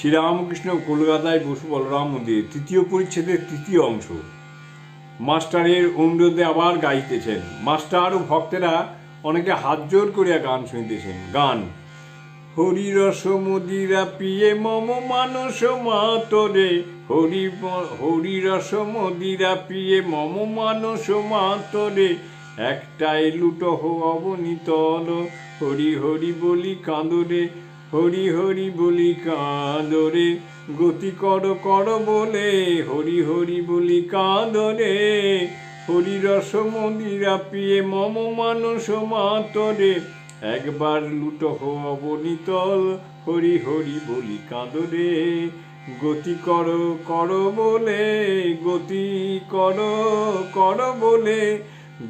শ্রীরামকৃষ্ণ কলকাতায় বসু বলরাম মন্দিরে তৃতীয় পরিচ্ছেদের তৃতীয় অংশ। মাস্টারের অনুরোধে আবার গাইতেছেন। মাস্টার ও ভক্তেরা অনেকে হাত জোর করিয়া গান শুনিতেছেন। গান, হরি রস মদিরা পিয়ে মম মানস মাতরে, হরি হরি রস মদিরা পিয়ে মম মানস মাতরে, একটাই লুট হো অবনীতল, হরি হরি বলি কাঁদরে হরি হরি বলি কাঁদরে গতি কর কর বলে, হরি হরি বলি কাঁদরে হরি রস মন্দিরা পিয়ে মম মানস মাতরে একবার লুট অবনীতল হরি হরি বলি কাঁদরে গতি কর কর বলে, গতি কর কর বলে,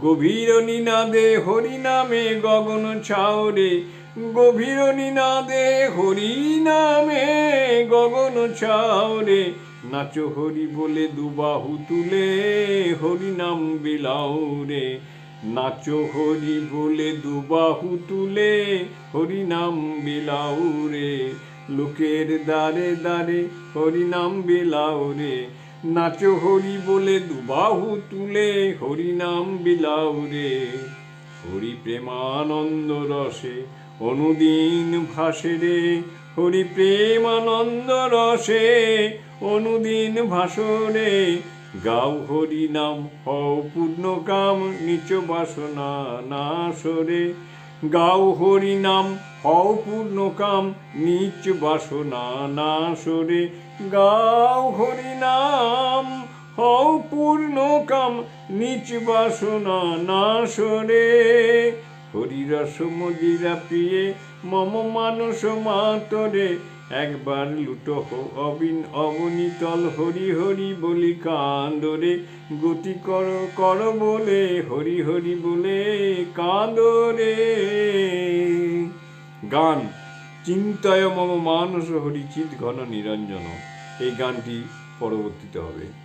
গভীর নিনাদে হরি নামে গগন ছাওরে গভীর নিনাদে হরি নামে গগন ছাওরে নাচো হরি বলে দুবাহু তুলে, হরি নাম বিলাও রে নাচো হরি বলে দুবাহু তুলে, হরি নাম বিলাও রে লোকের দ্বারে দ্বারে হরি নাম বিলাও রে নাচো হরি বলে দুবাহু তুলে, হরি নাম বিলাও রে হরি প্রেমানন্দ রসে অনুদিন ভাসে রে হরি প্রেমানন্দ রসে। অনুদিন ভাসরে গাও হরি নাম, হও পূর্ণ কাম, নিচ বাসনা নাশরে গাও হরি নাম, হও পূর্ণ কাম, নিচ বাসনা নাশরে গাও হরি নাম, হও পূর্ণ কাম, নিচ বাসনা নাশরে হরি রস মদিরা মম মানস মাতরে। একবার লুট অবিন অবনীতল হরি হরি বলি কান্দরে। গতি কর কর বলে হরি হরি বলে কান্দরে। গান, চিন্তায় মম মানস হরি চিৎ ঘন নিরঞ্জন। এই গানটি পরবর্তীতে হবে।